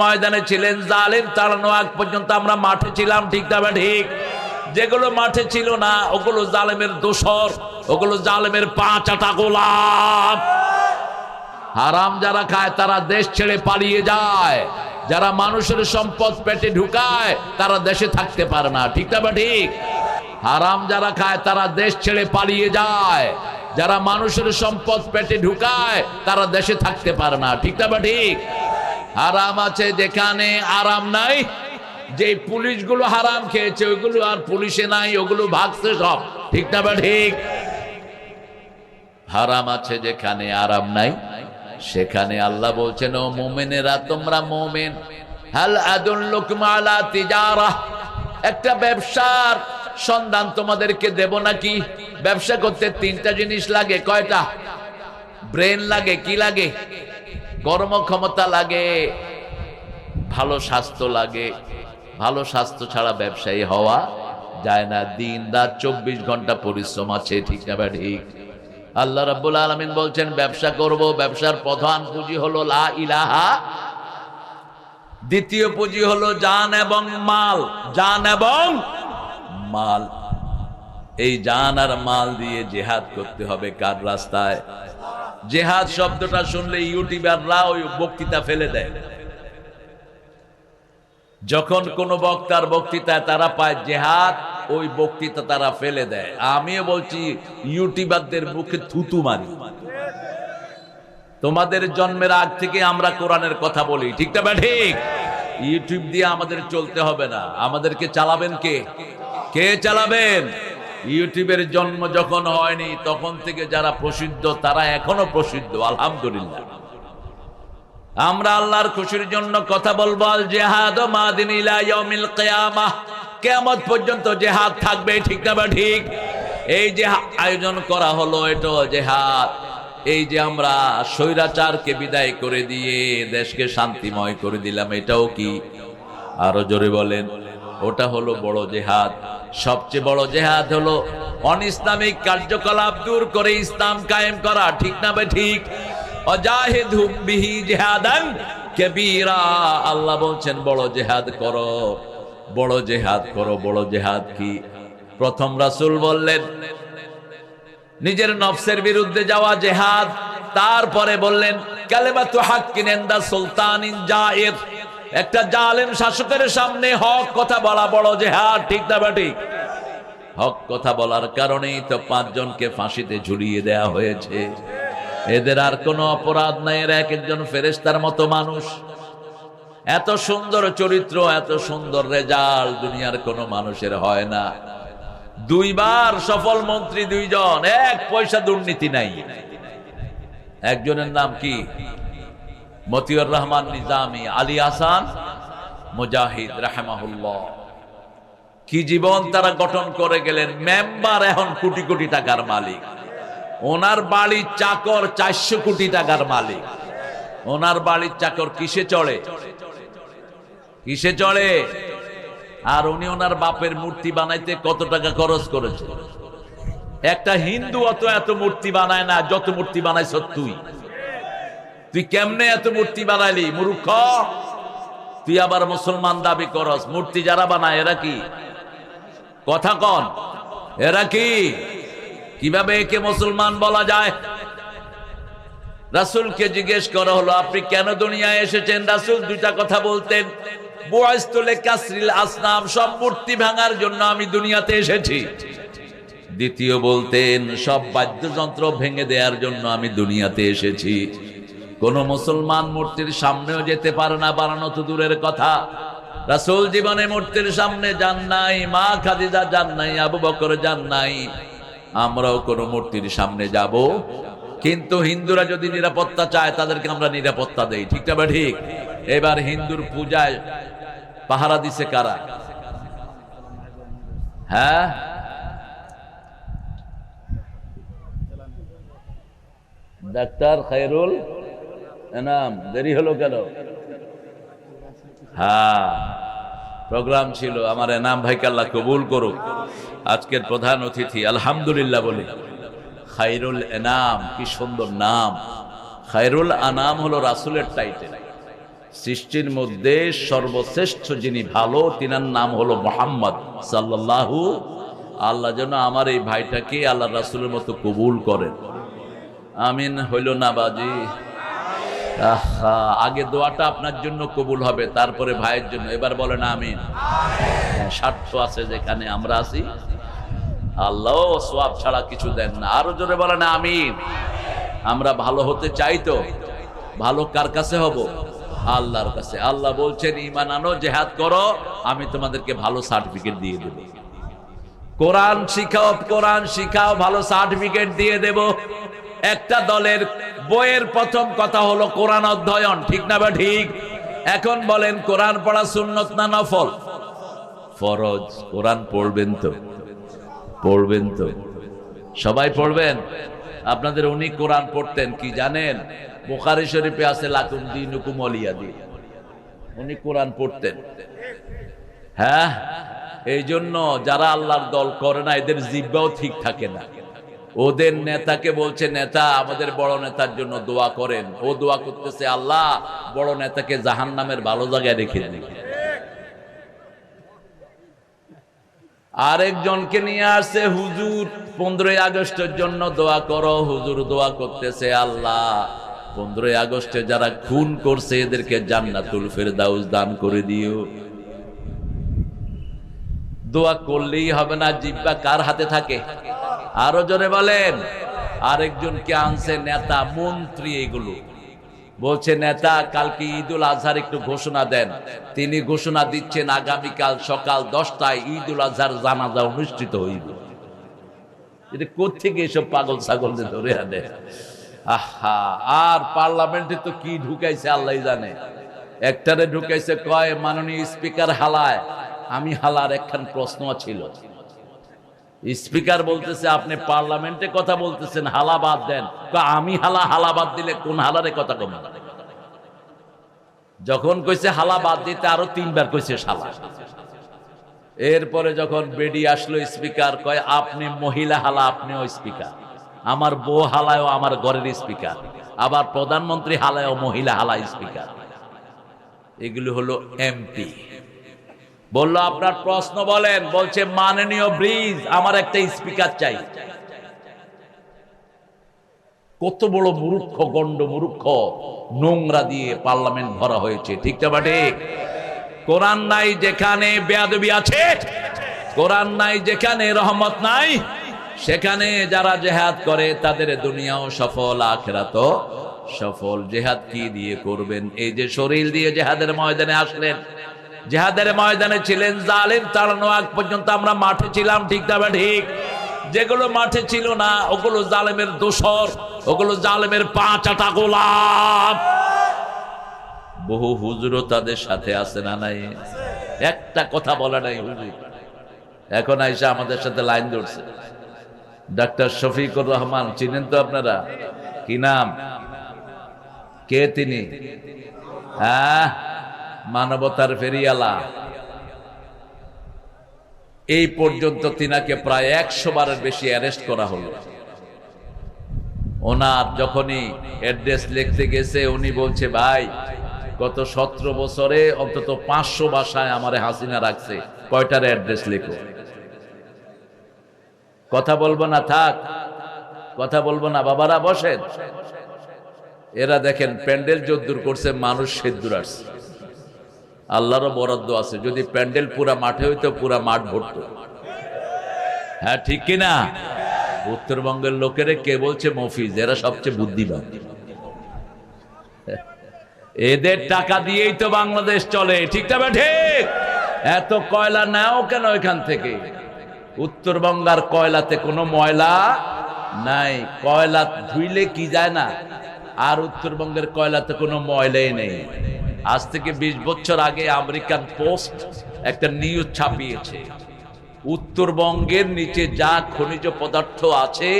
ময়দানে ছিলেন জালেম তাড়ানো আগ পর্যন্ত আমরা মাঠে ছিলাম, ঠিক তবে ঠিক? যেগুলো মাঠে ছিল না, ওগুলো জালেমের দোসর ওগুলো জালেমের পাঁচ আটা গোলাম। হারাম যারা খায়, তারা দেশ ছেড়ে পালিয়ে যায়। যারা মানুষের সম্পদ পেটে ঢুকায়, তারা দেশে থাকতে পারে না, ঠিক না বা ঠিক? হারাম যারা খায়, তারা দেশ ছেড়ে পালিয়ে যায়। যারা মানুষের সম্পদ পেটে ঢুকায়, তারা দেশে থাকতে পারে না, ঠিক না বা ঠিক? হারাম আছে যেখানে আরাম নাই। যে পুলিশগুলো হারাম খেয়েছে, ওইগুলো আর পুলিশে নাই, ওগুলো ভাগছে সব। ঠিক না বা ঠিক? হারাম আছে যেখানে আরাম নাই, সেখানে আল্লাহ বলছেন, ও মোমেনেরা, তোমরা মোমেন। হাল আদুল্লুকুম আলা তিজারা। একটা ব্যবসার সন্ধান তোমাদেরকে দেব নাকি? ব্যবসা করতে তিনটা জিনিস লাগে, কয়টা? ব্রেন লাগে, কি লাগে? কর্মক্ষমতা লাগে, ভালো স্বাস্থ্য লাগে। ভালো স্বাস্থ্য ছাড়া ব্যবসায়ী হওয়া যায় না। দিন রাত চব্বিশ ঘণ্টা পরিশ্রম আছে, ঠিক না বা ঠিক আল্লাহ রাব্বুল আলামিন বলছেন, ব্যবসা করব, ব্যবসার প্রধান পুঁজি হলো লা ইলাহা। দ্বিতীয় পুঁজি হলো জান এবং মাল। জান এবং মাল। এই জান আর মাল দিয়ে জেহাদ করতে হবে কার রাস্তায়? জেহাদ শব্দটা শুনলে ইউটিউবাররা ওই বক্তৃতা ফেলে দেয়। যখন কোন বক্তার বক্তৃতায় তারা পায় জেহাদ, ওই বক্তৃতা তারা ফেলে দেয়। আমিও বলছি, ইউটিউবারদের মুখে থুতু মারি। তোমাদের জন্মের আগ থেকে আমরা কোরআনের কথা বলি। ঠিক না ঠিক। ইউটিউব দিয়ে আমাদের চলতে হবে না। আমাদেরকে চালাবেন কে? কে চালাবেন? ইউটিউবের জন্ম যখন হয়নি, তখন থেকে যারা প্রসিদ্ধ, তারা এখনও প্রসিদ্ধ, আলহামদুলিল্লাহ। আমরা আল্লাহর খুশির জন্য কথা বলব, আল জেহাদ মাদিন ইলা কিয়ামাহ। কিয়ামত পর্যন্ত জেহাদ থাকবে, ঠিক না বা ঠিক? এই যে আয়োজন করা হলো এটা জেহাদ। এই যে আমরা স্বৈরাচারকে বিদায় করে দিয়ে দেশকে শান্তিময় করে দিলাম, এটাও কি? আরও জোরে বলেন। ওটা হলো বড় জেহাদ। সবচেয়ে বড় জেহাদ হলো অনিসলামিক কার্যকলাপ দূর করে ইসলাম কায়েম করা, ঠিক না বে ঠিক? আল্লাহ বলছেন, বড় জেহাদ করো। বড় জেহাদ করো, বড় জেহাদ কি? প্রথম রাসূল বললেন, নিজের নফসের বিরুদ্ধে যাওয়া জেহাদ। তারপরে বললেন, কালেমাতু হাক্কিন ইনদা সুলতানিন জায়ের একটা জালেম শাসকের সামনে হক কথা বলা বড় যে হ্যাঁ ঠিক না বা ঠিক? হক কথা বলার কারণেই তো পাঁচজনকে ফাঁসিতে ঝুলিয়ে দেয়া হয়েছে। এদের আর কোনো অপরাধ নাই, এরা এক একজন ফেরেস্তার মতো মানুষ। এত সুন্দর চরিত্র, এত সুন্দর রেজাল্ট দুনিয়ার কোনো মানুষের হয় না। দুইবার সফল মন্ত্রী দুইজন, এক পয়সা দুর্নীতি নাই। একজনের নাম কি? মতিউর রহমান নিজামি, আলী আসান, মুজাহিদ রাহমাহুল্লাহ। কি জীবন তারা গঠন করে গেলেন? মেম্বার এখন কোটি কোটি টাকার মালিক। ওনার বাড়ির চাকর চারশো কোটি টাকার মালিক। ওনার বাড়ির চাকর কিসে চড়ে? কিসে চড়ে? আর উনি ওনার বাপের মূর্তি বানাইতে কত টাকা খরচ করেছে? একটা হিন্দু অত এত মূর্তি বানায় না, যত মূর্তি বানাইছ তুই। তুই কেমনে এত মূর্তি বানাইলি, মূর্খ? তুই আবার মুসলমান দাবি করস, মূর্তি যারা বানায়, এরা কি? কথা কন, এরা কি? কীভাবে একে মুসলমান বলা যায়? রাসুলকে জিজ্ঞেস করা হলো, আপনি কেন দুনিয়ায় এসেছেন? রাসুল দুইটা কথা বলতেন। আসনাম, সব মূর্তি ভাঙার জন্য আমি দুনিয়াতে এসেছি। দ্বিতীয় বলতেন, সব বাদ্যযন্ত্র ভেঙে দেওয়ার জন্য আমি দুনিয়াতে এসেছি। কোন মুসলমান মূর্তির সামনেও যেতে পারে না বানানো তো দূরের কথা। রাসুল জীবনে মূর্তির সামনে যান নাই, মা খাদিজা যান নাই, আবু বকর যান নাই। আমরাও কোনো মূর্তির সামনে যাব। কিন্তু হিন্দুরা যদি নিরাপত্তা চায়, তাদেরকে আমরা নিরাপত্তা দেই, ঠিক না ঠিক? এবার হিন্দুর পূজায় পাহারা দিছে কারা? হ্যাঁ? ডাক্তার খায়রুল এনাম, দেরি হলো কেন? হ্যাঁ প্রোগ্রাম ছিল, আমার এনাম ভাইকে আল্লাহ কবুল করুক। আজকের প্রধান অতিথি, আলহামদুলিল্লাহ বলি। খাইরুল এনাম, কি সুন্দর নাম। খায়রুল আনাম হলো রাসুলের টাইটেল সৃষ্টির মধ্যে সর্বশ্রেষ্ঠ যিনি ভালো, তিনার নাম হলো মোহাম্মদ সাল্লাল্লাহু, আল্লাহ যেন আমার এই ভাইটাকে আল্লাহ রাসুলের মতো কবুল করেন। আমিন, হইল না বাজি। আগে দোয়াটা আপনার জন্য কবুল হবে, তারপরে ভাইয়ের জন্য। এবার বলেন আমিন। স্বার্থ আছে যেখানে আমরা আছি। আল্লাহ সোয়াব ছাড়া কিছু দেন না। আরও জোরে বলেন আমিন। আমরা ভালো হতে চাই তো। ভালো কার কাছে হব? আল্লাহর কাছে। আল্লাহ বলছেন ইমান আনো, জেহাদ করো, আমি তোমাদেরকে ভালো সার্টিফিকেট দিয়ে দেব। কোরআন শিখাও কোরআন শিখাও, ভালো সার্টিফিকেট দিয়ে দেব। একটা দলের বইয়ের প্রথম কথা হলো কোরআন অধ্যয়ন, ঠিক না বা ঠিক? এখন বলেন, কোরআন পড়া সুন্নত না নফল? ফরজ, কোরআন পড়বেন তো। পড়বেন তো। সবাই পড়বেন? আপনাদের উনি কোরআন পড়তেন, কি জানেন? বোখারি শরীফে আছে লাকুম দিন হুকুম অলিয়াদি উনি কোরআন পড়তেন। হ্যাঁ? এই জন্য যারা আল্লাহর দল করে না, এদের জিব্বাও ঠিক থাকে না। ওদের নেতাকে বলছে, নেতা, আমাদের বড় নেতার জন্য দোয়া করেন। ও দোয়া করতেছে, আল্লাহ, বড় নেতাকে জাহান নামের ভালো জায়গায় রেখে দিন। আরেকজনকে নিয়ে আসছে, হুজুর, পনেরোই আগস্টের জন্য দোয়া করো। হুজুর দোয়া করতেছে, আল্লাহ, পনেরোই আগস্টে যারা খুন করছে, এদেরকে জান্নাতুল ফেরদাউস দান করে দিও। দোয়া করলেই হবে না, জিব্বা কার হাতে থাকে? আরও জোরে বলেন। আরেকজনকে আনছে নেতা, মন্ত্রী এগুলো। বলছে, নেতা, কালকে ঈদুল আজহার একটু ঘোষণা দেন। তিনি ঘোষণা দিচ্ছেন, আগামীকাল সকাল দশটায় ঈদুল আজহার জানাজা অনুষ্ঠিত হইবে। এটা কোথেকে এসব পাগল ছাগলদের ধরে আনে? আহা, আর পার্লামেন্টে তো কি ঢুকাইছে আল্লাহ জানে। একটারে ঢুকাইছে, কয়, মাননীয় স্পিকার হালায়। আমি হালার একখান প্রশ্ন ছিল। স্পিকার বলতেছে, আপনি পার্লামেন্টে কথা বলতেছেন, হালা বাদ দেন। আমি হালা হালা বাদ দিলে কোন হালারে কথা কমে যখন কইছে, হালা বাদ দিতে আরও তিনবার কইছে শালা। এরপরে যখন বেডি আসলো স্পিকার, কয়, আপনি মহিলা হালা, আপনিও স্পিকার। আমার বউ হালায়ও আমার ঘরের স্পিকার। আবার প্রধানমন্ত্রী হালায়ও মহিলা হালা স্পিকার। এগুলো হলো এমপি। বলল, আপনার প্রশ্ন বলেন। বলছে, মাননীয় ব্রিজ, আমার একটা স্পিকার চাই। কত বড় মূর্খ, গণ্ড মূর্খ, নোংরা দিয়ে পার্লামেন্ট ভরা হয়েছে, ঠিক না বা ঠিক? কোরআন নাই যেখানে বেয়াদবি আছে, কোরআন নাই যেখানে রহমত নাই, সেখানে যারা জেহাদ করে, তাদের দুনিয়াও সফল আখেরাত সফল। জেহাদ কি দিয়ে করবেন? এই যে শরীর দিয়ে জেহাদের ময়দানে আসলেন। জেহাদের ময়দানে ছিলেন জালেম, তাড়ানো আগ পর্যন্ত আমরা মাঠে ছিলাম, ঠিক না বা ঠিক? যেগুলো মাঠে ছিল না, ওগুলো জালেমের দোসর ওগুলো জালেমের পাঁচ আটা গোলাপ বহু হুজুরও তাদের সাথে আছে না নাই? একটা কথা বলা নাই হুজুর। এখন আইসা আমাদের সাথে লাইন ধরছে। ডাক্তার শফিকুর রহমান, চিনেন তো আপনারা? কি নাম? কে তিনি? হ্যাঁ? মানবতার ফেরিয়ালা। এই পর্যন্ত তিনাকে প্রায় একশো বারের বেশি অ্যারেস্ট করা হলো। ওনার যখনই অ্যাড্রেস লিখতে গেছে, উনি বলছে, ভাই, গত সতেরো বছরে অন্তত পাঁচশো বাসায় আমারে হাসিনা রাখছে। কয়টার অ্যাড্রেস লেখো? কথা বলব না, থাক। কথা বলব না, বাবারা, বসেন। এরা দেখেন, প্যান্ডেল যদ্দুর করছে, মানুষ সেদ্দুর আসছে। আল্লাহরও বরাদ্দ আছে। যদি প্যান্ডেল পুরা মাঠে হইতো, পুরা মাঠ ভরত। হ্যাঁ ঠিক কিনা উত্তরবঙ্গের লোকেরে কে বলছে মফিজ? এরা সবচেয়ে বুদ্ধিমান। এদের টাকা দিয়েই তো বাংলাদেশ চলে। ঠিক না ঠিক? এত কয়লা নাও কেন এখান থেকে? উত্তরবঙ্গার কয়লাতে কোনো ময়লা নাই। কয়লা ধুইলে কি যায় না? আর উত্তরবঙ্গের কয়লাতে কোনো ময়লাই নেই। আজ থেকে বিশ বছর আগে আমেরিকান পোস্ট একটা নিউজ ছাপিয়েছে। উত্তরবঙ্গের নিচে যা খনিজ পদার্থ আছে,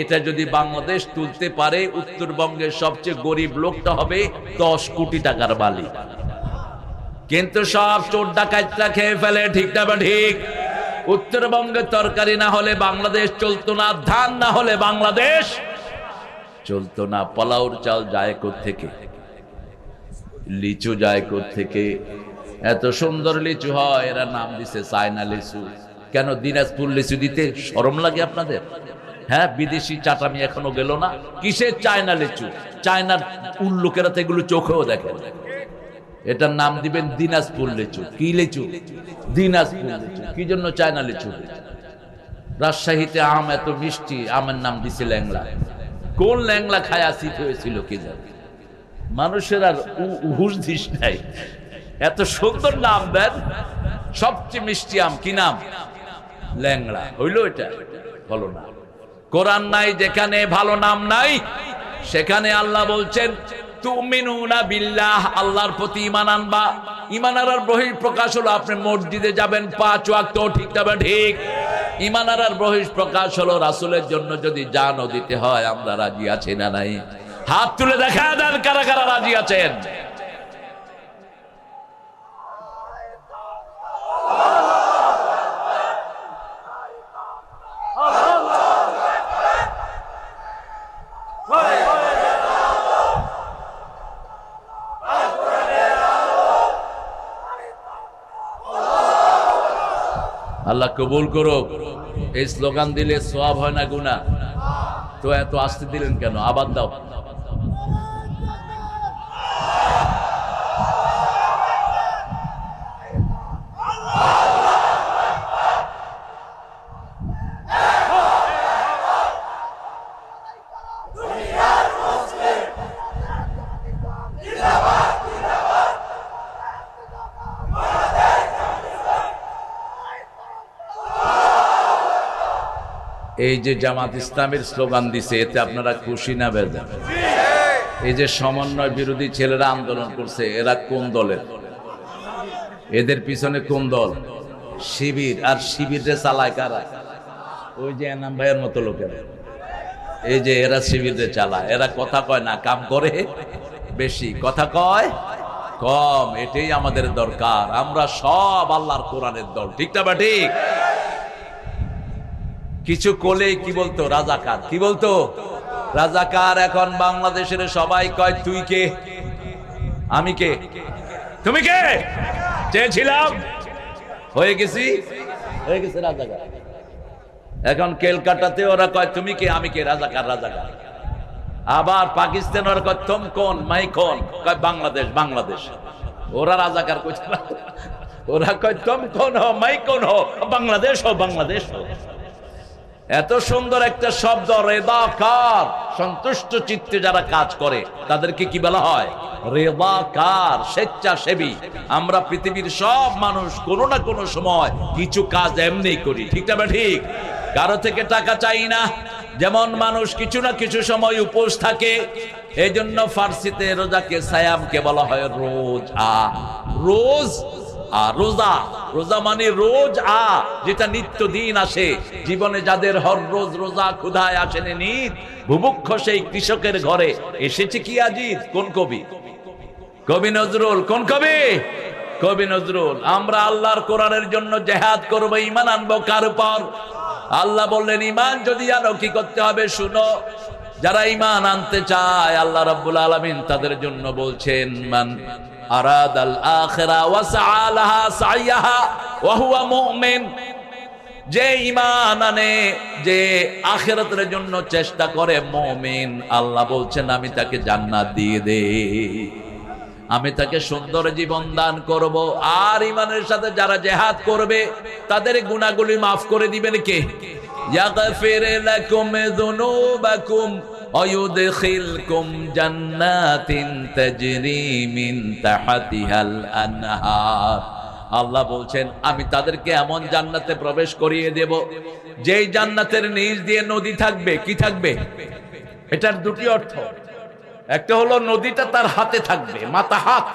এটা যদি বাংলাদেশ তুলতে পারে, উত্তরবঙ্গের সবচেয়ে গরিব লোকটা হবে দশ কোটি টাকার মালিক। কিন্তু সব চোর ডাকাতরা খেয়ে ফেলে, ঠিক না বা ঠিক? উত্তরবঙ্গে তরকারি না হলে বাংলাদেশ চলতো না, ধান না হলে বাংলাদেশ চলতো না, পলাউর চাল যায় থেকে লিচু যায় থেকে এত সুন্দর লিচু হয়, এরা নাম দিছে চায়না লিচু। কেন দিনাজপুর লিচু দিতে শরম লাগে আপনাদের? হ্যাঁ বিদেশি চাটামি এখনও গেল না? কিসের চায়না লিচু? চায়নার উল্লুকেরা তো এগুলো চোখেও দেখে এটার নাম দিবেন দিনাজপুর লিচু। কি লিচু? দিনাজপুর লিচু। কি জন্য চায়না লিচু? রাজশাহীতে আম এত মিষ্টি, আমের নাম দিছে ল্যাংলা। কোন ল্যাংলা খায় আসিত হয়েছিল কি জানি? মানুষের আর হুশ দিস নাই। এত সুন্দর নাম দেন সবচেয়ে মিষ্টি আম, কি নাম? ল্যাংড়া। হইল এটা? হলো না। কোরআন নাই, যেখানে ভালো নাম নাই, সেখানে আল্লাহ বলছেন বিল্লাহ আল্লাহর প্রতি ইমান ইমান প্রকাশ হলো আপনি মসজিদে যাবেন, পাঁচ ওয়াক্ত, ঠিক ইমান হলো রাসূলের জন্য যদি হয়, আমরা রাজি আছি না নাই? হাত তুলে দেখা দেন কারা কারা রাজি আছেন। আল্লাহ কবুল করো এই স্লোগান দিলে সোয়াব হয় না গুনা তো এত আসতে দিলেন কেন? আবার দাও। এই যে জামাত ইসলামের স্লোগান দিছে, এতে আপনারা খুশি না বেজান এই যে সমন্বয় বিরোধী ছেলেরা আন্দোলন করছে, এরা কোন দলের? এদের পিছনে কোন দল? শিবির। আর শিবিরে চালায় কারা? ওই যে এনাম ভাইয়ের মতো লোকেরা। এই যে এরা শিবিরে চালায়। এরা কথা কয় না, কাম করে বেশি। কথা কয় কম। এটাই আমাদের দরকার। আমরা সব আল্লাহর কোরআনের দল। ঠিক না বা ঠিক? কিছু কোলে কি বলতো? রাজাকার। কি বলতো? রাজাকার এখন বাংলাদেশের সবাই কয় তুই কে? আমি কে? তুমি কে? চেয়েছিলাম। হয়ে গেছি? হয়ে গেছে রাজাকার। এখন কেলকাটাতে ওরা কয় তুমি কে? আমি কে? রাজাকার রাজাকার। আবার পাকিস্তান ওরা কয় তুম কোন? মাই কোন? কয় বাংলাদেশ বাংলাদেশ। ওরা রাজাকার কইছে ওরা কয় তুম কোন হো মাই কোন হো বাংলাদেশ হো বাংলাদেশ হো এত সুন্দর একটা শব্দ, রেদাকার। সন্তুষ্ট চিত্তে যারা কাজ করে, তাদেরকে কি বলা হয়? রেদাকার, স্বেচ্ছাসেবী। আমরা পৃথিবীর সব মানুষ কোনো না কোনো সময় কিছু কাজ এমনি করি। ঠিক না ঠিক? কারও থেকে টাকা চাই না। যেমন মানুষ কিছু না কিছু সময় উপোস থাকে এই জন্য ফার্সিতে রোজাকে সায়ামকে বলা হয় রোজ। আ রোজ আর রোজা রোজা মানে রোজ আ, যেটা নিত্য দিন আসে। জীবনে যাদের হর রোজ রোজা ক্ষুধায় আসেনি নিত ভুভুক্ষ সেই কৃষকের ঘরে। এসেছে কি আজিজ? কোন কবি? কবি নজরুল। কোন কবি? কবি নজরুল। আমরা আল্লাহর কোরআনের জন্য জেহাদ করব ইমান আনব কার উপর? আল্লাহ বললেন ইমান যদি আনো, কি করতে হবে? শুনো, যারা ইমান আনতে চায়, আল্লাহ রাব্বুল আলামিন তাদের জন্য বলছেন, মান আরাদ আল আখিরা ওয়া সাআলাহা সাইয়াহা ওয়া হুয়া যে ইমান আনে, যে আখেরাতের জন্য চেষ্টা করে মুমিন। আল্লাহ বলছেন, আমি তাকে জান্নাত দিয়ে দে। আমি তাকে সুন্দর জীবন দান করব। আর ইমানের সাথে যারা জেহাদ করবে, তাদের গুণাগুলি মাফ করে দিবেন কে? ইয়াগফির অয়ুদখিলকুম জান্নাতিন তাজরি মিন তাহাতিহাল আনহার। আল্লাহ বলছেন, আমি তাদেরকে এমন জান্নাতে প্রবেশ করিয়ে দেব, যেই জান্নাতের নিচ দিয়ে নদী থাকবে। কি থাকবে? এটার দুটি অর্থ। একটা হলো নদীটা তার হাতে থাকবে, মাথা হাত।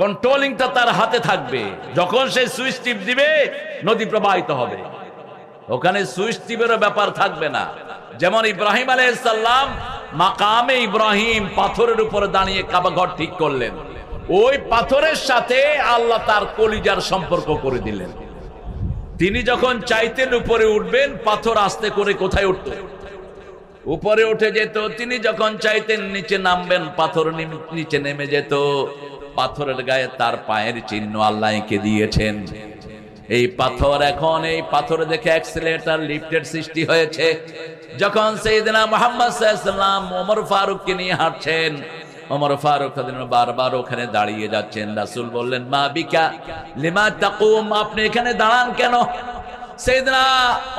কন্ট্রোলিংটা তার হাতে থাকবে। যখন সে সুইচ টিপ দিবে, নদী প্রবাহিত হবে। ওখানে সুইচ টিপেরও ব্যাপার থাকবে না। যেমন ইব্রাহিম আলাইসাল্লাম মাকামে ইব্রাহিম পাথরের উপরে দাঁড়িয়ে কাবা ঘর ঠিক করলেন। ওই পাথরের সাথে আল্লাহ তার কলিজার সম্পর্ক করে দিলেন। তিনি যখন চাইতেন উপরে উঠবেন, পাথর আস্তে করে কোথায় উঠত? উপরে উঠে যেত, তিনি যখন চাইতেন নিচে নামবেন, পাথর নিচে নেমে যেত। পাথরের গায়ে তার পায়ের চিহ্ন আল্লাহ এঁকে দিয়েছেন। এই পাথর এখন, এই পাথর দেখে অ্যাক্সিলেটার লিফটের সৃষ্টি হয়েছে। যখন সেইদিনা মোহাম্মদ সাল্লাম ওমর ফারুককে নিয়ে হাঁটছেন, ওমর ফারুক বারবার ওখানে দাঁড়িয়ে যাচ্ছেন। রাসুল বললেন, মা বিকা, লিমা তাকুম, আপনি এখানে দাঁড়ান কেন? সেইদিনা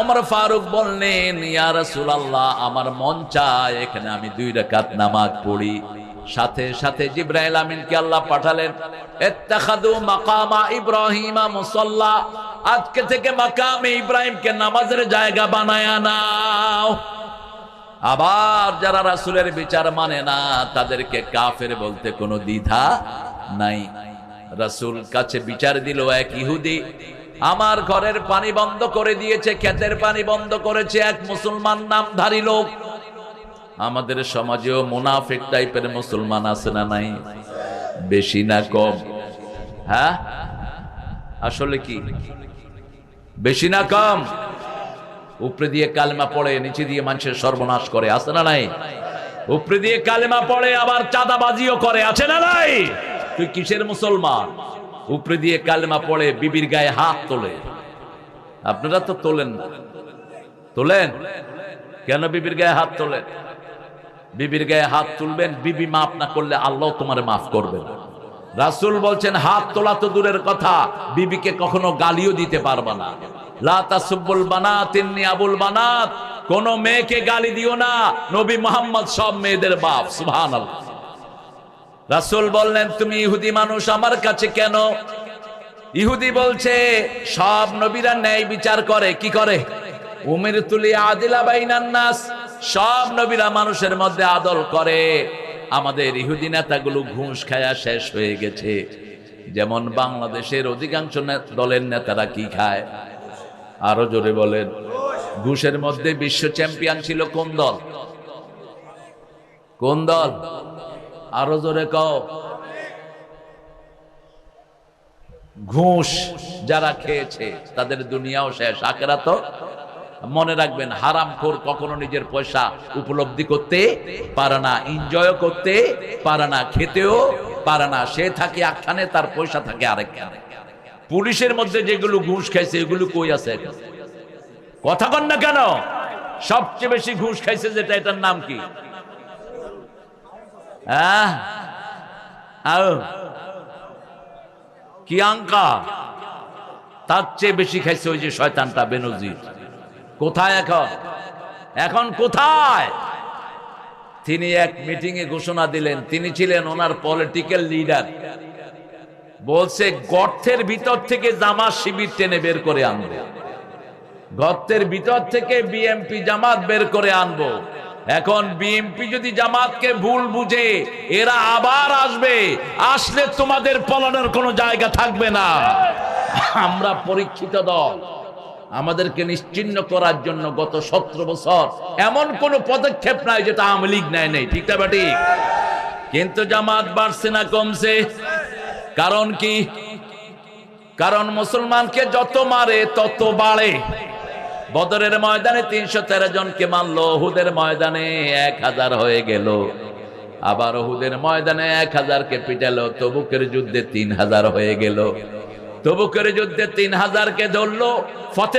ওমর ফারুক বললেন, ইয়া রাসূলুল্লাহ, আমার মন চায় এখানে আমি দুই রাকাত নামাজ পড়ি। সাথে সাথে জিব্রাইল আমিনকে আল্লাহ পাঠালেন ইত্তাখাদু মাকামা ইব্রাহিমা মুসাল্লা, আজকে থেকে মাকামে ইব্রাহিমকে নামাজের জায়গা বানায় নাও। আবার যারা রাসূলের বিচার মানে না, তাদেরকে কাফের বলতে কোনো দ্বিধা নাই। রাসূল কাছে বিচার দিল এক ইহুদি, আমার ঘরের পানি বন্ধ করে দিয়েছে, ক্ষেতের পানি বন্ধ করেছে এক মুসলমান নামধারী লোক। আমাদের সমাজেও মুনাফেক টাইপের মুসলমান আছে না নাই? বেশি না কম? হ্যাঁ? আসলে কি? বেশি না কম? উপরে দিয়ে কালেমা পড়ে, নিচে দিয়ে মানুষের সর্বনাশ করে, আছে না নাই? উপরে দিয়ে কালেমা পড়ে, আবার চাঁদাবাজিও করে, আছে না নাই? তুই কিসের মুসলমান? উপরে দিয়ে কালেমা পড়ে, বিবির গায়ে হাত তোলে। আপনারা তো তোলেন না। তোলেন? কেন বিবির গায়ে হাত তোলেন? বিবির গায়ে হাত তুলবেন, বিবি মাফ না করলে আল্লাহ তোমার মাফ করবেন রাসূল বলছেন, হাত তোলা তো দূরের কথা, বিবিকে কখনো গালিও দিতে পারবা না। আবুল মেয়েকে গালি দিও না, নবী সব মেয়েদের রাসূল বললেন, তুমি ইহুদি মানুষ আমার কাছে কেন? ইহুদি বলছে, সব নবীরা ন্যায় বিচার করে, কি করে? উমের তুলি আদিলা বাইনান নাস সব নবীরা মানুষের মধ্যে আদল করে। আমাদের ইহুদি নেতাগুলো ঘুষ খায়া শেষ হয়ে গেছে। যেমন বাংলাদেশের অধিকাংশ দলের নেতারা কি খায়? আরও জোরে বলেন। ঘুষের মধ্যে বিশ্ব চ্যাম্পিয়ন ছিল কোন দল? কোন দল? আরও জোরে কও। ঘুষ যারা খেয়েছে, তাদের দুনিয়াও শেষ। আখেরা তো মনে রাখবেন, হারাম খোর কখনো নিজের পয়সা উপলব্ধি করতে পারে না এনজয় করতে পারে না, খেতেও পারে না। সে থাকে একখানে, তার পয়সা থাকে আরেকখানে। পুলিশের মধ্যে যেগুলো ঘুষ খাইছে, এগুলো কই আছে কথা কন না কেন? সবচেয়ে বেশি ঘুষ খাইছে যেটা, এটার নাম কি? হ্যাঁ। কি আঙ্কা? তার চেয়ে বেশি খাইছে ওই যে শয়তানটা, বেনজির। কোথায় এখন? এখন কোথায়? তিনি এক মিটিং এ ঘোষণা দিলেন। তিনি ছিলেন ওনার পলিটিক্যাল লিডার বলছে, গর্তের ভিতর থেকে জামা শিবির টেনে বের করে আনবে। গর্তের ভিতর থেকে বিএমপি জামাত বের করে আনব। এখন বিএমপি যদি জামাতকে ভুল বুঝে, এরা আবার আসবে। আসলে তোমাদের পলানোর কোনো জায়গা থাকবে না। আমরা পরীক্ষিত দল। আমাদেরকে নিশ্চিন্ন করার জন্য গত সতেরো বছর এমন কোন পদক্ষেপ নাই যেটা আওয়ামী লীগ নেয় নেই। ঠিক না বেটি কিন্তু জামাত বাড়ছে না, কমছে। কারণ কি? কারণ মুসলমানকে যত মারে, তত বাড়ে। বদরের ময়দানে তিনশো তেরো জনকে মারলো হুদের ময়দানে এক হাজার হয়ে গেল। আবার হুদের ময়দানে এক হাজারকে পিটালো, তবুকের যুদ্ধে তিন হাজার হয়ে গেল। তবুকের যুদ্ধে তিন হাজারকে ধরলো ফতে